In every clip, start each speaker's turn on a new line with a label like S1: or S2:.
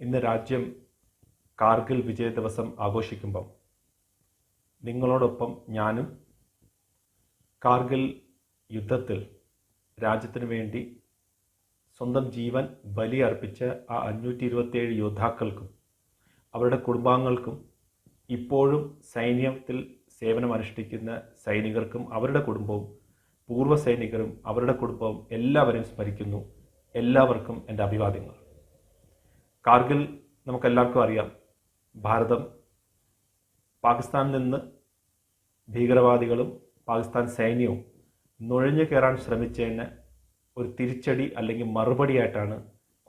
S1: ഇന്ന് രാജ്യം കാർഗിൽ വിജയ ദിവസം ആഘോഷിക്കുമ്പം നിങ്ങളോടൊപ്പം ഞാനും കാർഗിൽ യുദ്ധത്തിൽ രാജ്യത്തിന് വേണ്ടി സ്വന്തം ജീവൻ ബലിയർപ്പിച്ച ആ അഞ്ഞൂറ്റി ഇരുപത്തിയേഴ് യോദ്ധാക്കൾക്കും അവരുടെ കുടുംബാംഗങ്ങൾക്കും ഇപ്പോഴും സൈന്യത്തിൽ സേവനമനുഷ്ഠിക്കുന്ന സൈനികർക്കും അവരുടെ കുടുംബവും പൂർവ സൈനികരും അവരുടെ കുടുംബവും എല്ലാവരെയും സ്മരിക്കുന്നു. എല്ലാവർക്കും എന്റെ അഭിവാദ്യങ്ങൾ. കാർഗിൽ നമുക്കെല്ലാവർക്കും അറിയാം. ഭാരതം പാകിസ്ഥാനിൽ നിന്ന് ഭീകരവാദികളും പാകിസ്ഥാൻ സൈന്യവും നുഴഞ്ഞു കയറാൻ ശ്രമിച്ചതിന് ഒരു തിരിച്ചടി അല്ലെങ്കിൽ മറുപടിയായിട്ടാണ്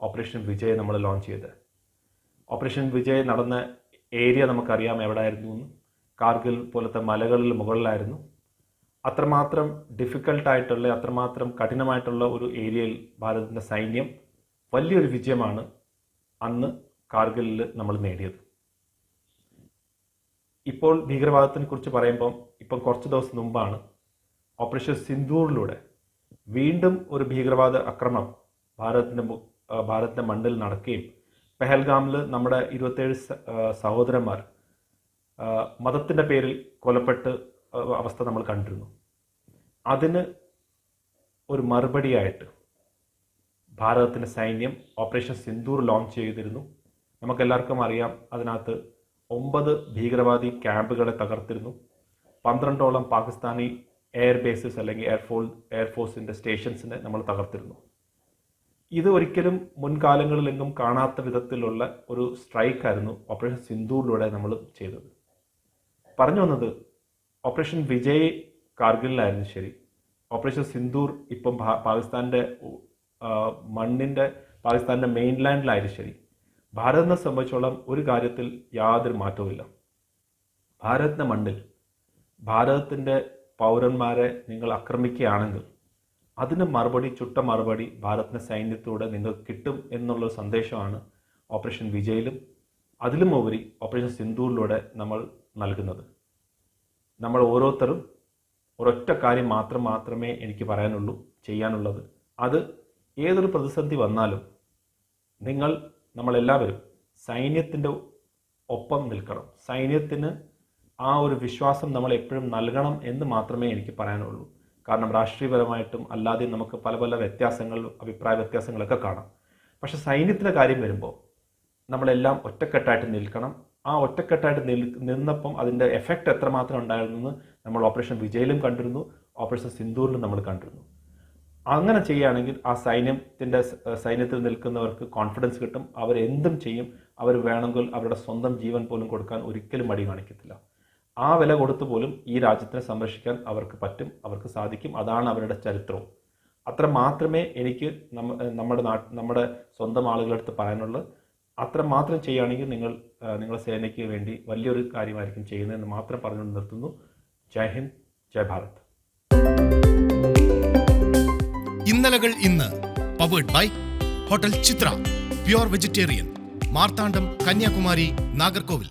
S1: ഓപ്പറേഷൻ വിജയ് നമ്മൾ ലോഞ്ച് ചെയ്തത്. ഓപ്പറേഷൻ വിജയ് നടന്ന ഏരിയ നമുക്കറിയാം എവിടെയായിരുന്നു എന്ന്. കാർഗിൽ പോലത്തെ മലകളിൽ മുകളിലായിരുന്നു. അത്രമാത്രം ഡിഫിക്കൽട്ടായിട്ടുള്ള അത്രമാത്രം കഠിനമായിട്ടുള്ള ഒരു ഏരിയയിൽ ഭാരതത്തിന്റെ സൈന്യം വലിയൊരു വിജയമാണ് അന്ന് കാർഗിലിൽ നമ്മൾ നേടിയത്. ഇപ്പോൾ ഭീകരവാദത്തിനെ കുറിച്ച് പറയുമ്പം ഇപ്പം കുറച്ച് ദിവസം മുമ്പാണ് ഓപ്പറേഷൻ സിന്ധൂറിലൂടെ വീണ്ടും ഒരു ഭീകരവാദ അക്രമം ഭാരതത്തിന്റെ ഭാരതത്തിന്റെ മണ്ണിൽ നടക്കുകയും പെഹൽഗാമിൽ നമ്മുടെ ഇരുപത്തേഴ് സഹോദരന്മാർ മതത്തിന്റെ പേരിൽ കൊലപ്പെട്ട് അവസ്ഥ നമ്മൾ കണ്ടിരുന്നു. അതിന് ഒരു മറുപടിയായിട്ട് ഭാരതത്തിന്റെ സൈന്യം ഓപ്പറേഷൻ സിന്ദൂർ ലോഞ്ച് ചെയ്തിരുന്നു. നമുക്കെല്ലാവർക്കും അറിയാം അതിനകത്ത് ഒമ്പത് ഭീകരവാദി ക്യാമ്പുകളെ തകർത്തിരുന്നു. പന്ത്രണ്ടോളം പാകിസ്ഥാനി എയർ ബേസസ് അല്ലെങ്കിൽ എയർഫോൾ എയർഫോഴ്സിന്റെ സ്റ്റേഷൻസിനെ നമ്മൾ തകർത്തിരുന്നു. ഇത് ഒരിക്കലും മുൻകാലങ്ങളിലെങ്ങും കാണാത്ത വിധത്തിലുള്ള ഒരു സ്ട്രൈക്കായിരുന്നു ഓപ്പറേഷൻ സിന്ദൂറിലൂടെ നമ്മൾ ചെയ്തത്. പറഞ്ഞു വന്നത് ഓപ്പറേഷൻ വിജയ് കാർഗിലിലായിരുന്നു ശരി. ഓപ്പറേഷൻ സിന്ദൂർ ഇപ്പം ഭാ- പാകിസ്ഥാന്റെ പാകിസ്ഥാന്റെ മെയിൻലാൻഡിലായാലും ശരി ഭാരതത്തെ സംബന്ധിച്ചോളം ഒരു കാര്യത്തിൽ യാതൊരു മാറ്റവുമില്ല ഭാരതത്തിന്റെ മണ്ണിൽ ഭാരതത്തിന്റെ പൗരന്മാരെ നിങ്ങൾ ആക്രമിക്കുകയാണെങ്കിൽ അതിന് മറുപടി ചുട്ട മറുപടി ഭാരതത്തിന്റെ സൈന്യത്തിലൂടെ നിങ്ങൾക്ക് കിട്ടും എന്നുള്ള സന്ദേശമാണ് ഓപ്പറേഷൻ വിജയിലും അതിലും ഉപരി ഓപ്പറേഷൻ സിന്ദൂറിലൂടെ നമ്മൾ നൽകുന്നത്. നമ്മൾ ഓരോരുത്തരും ഒരൊറ്റ കാര്യം മാത്രം മാത്രമേ എനിക്ക് പറയാനുള്ളൂ ചെയ്യാനുള്ളത്. അത് ഏതൊരു പ്രതിസന്ധി വന്നാലും നിങ്ങൾ നമ്മളെല്ലാവരും സൈന്യത്തിന്റെ ഒപ്പം നിൽക്കണം. സൈന്യത്തിന് ആ ഒരു വിശ്വാസം നമ്മൾ എപ്പോഴും നൽകണം എന്ന് മാത്രമേ എനിക്ക് പറയാനുള്ളൂ. കാരണം രാഷ്ട്രീയപരമായിട്ടും അല്ലാതെയും നമുക്ക് പല പല വ്യത്യാസങ്ങൾ അഭിപ്രായ വ്യത്യാസങ്ങളൊക്കെ കാണാം. പക്ഷേ സൈന്യത്തിന്റെ കാര്യം വരുമ്പോൾ നമ്മളെല്ലാം ഒറ്റക്കെട്ടായിട്ട് നിൽക്കണം. ആ ഒറ്റക്കെട്ടായിട്ട് നിൽ നിന്നപ്പം അതിന്റെ എഫക്റ്റ് എത്രമാത്രം ഉണ്ടായിരുന്നു നമ്മൾ ഓപ്പറേഷൻ വിജയിലും കണ്ടിരുന്നു ഓപ്പറേഷൻ സിന്ദൂറിലും നമ്മൾ കണ്ടിരുന്നു. അങ്ങനെ ചെയ്യുകയാണെങ്കിൽ ആ സൈന്യത്തിന്റെ സൈന്യത്തിൽ നിൽക്കുന്നവർക്ക് കോൺഫിഡൻസ് കിട്ടും. അവർ എന്തും ചെയ്യും. അവർ വേണമെങ്കിൽ അവരുടെ സ്വന്തം ജീവൻ പോലും കൊടുക്കാൻ ഒരിക്കലും മടി കാണിക്കത്തില്ല. ആ വില കൊടുത്തു പോലും ഈ രാജ്യത്തിനെ സംരക്ഷിക്കാൻ അവർക്ക് പറ്റും. അവർക്ക് സാധിക്കും. അതാണ് അവരുടെ ചരിത്രവും അത്ര മാത്രമേ എനിക്ക് നമ്മ നമ്മുടെ നമ്മുടെ സ്വന്തം ആളുകളെടുത്ത് പറയാനുള്ളൂ. അത്ര മാത്രം ചെയ്യുകയാണെങ്കിൽ നിങ്ങൾ നിങ്ങളുടെ സേനയ്ക്ക് വേണ്ടി വലിയൊരു കാര്യമായിരിക്കും ചെയ്യുന്നതെന്ന് മാത്രം പറഞ്ഞുകൊണ്ട് നിർത്തുന്നു. ജയ് ഹിന്ദ്. ജയ് ഭാരത്.
S2: ഇന്നലകൾ ഇന്ന്. Powered by hotel Chitra pure vegetarian Marthandam Kanyakumari Nagercoil.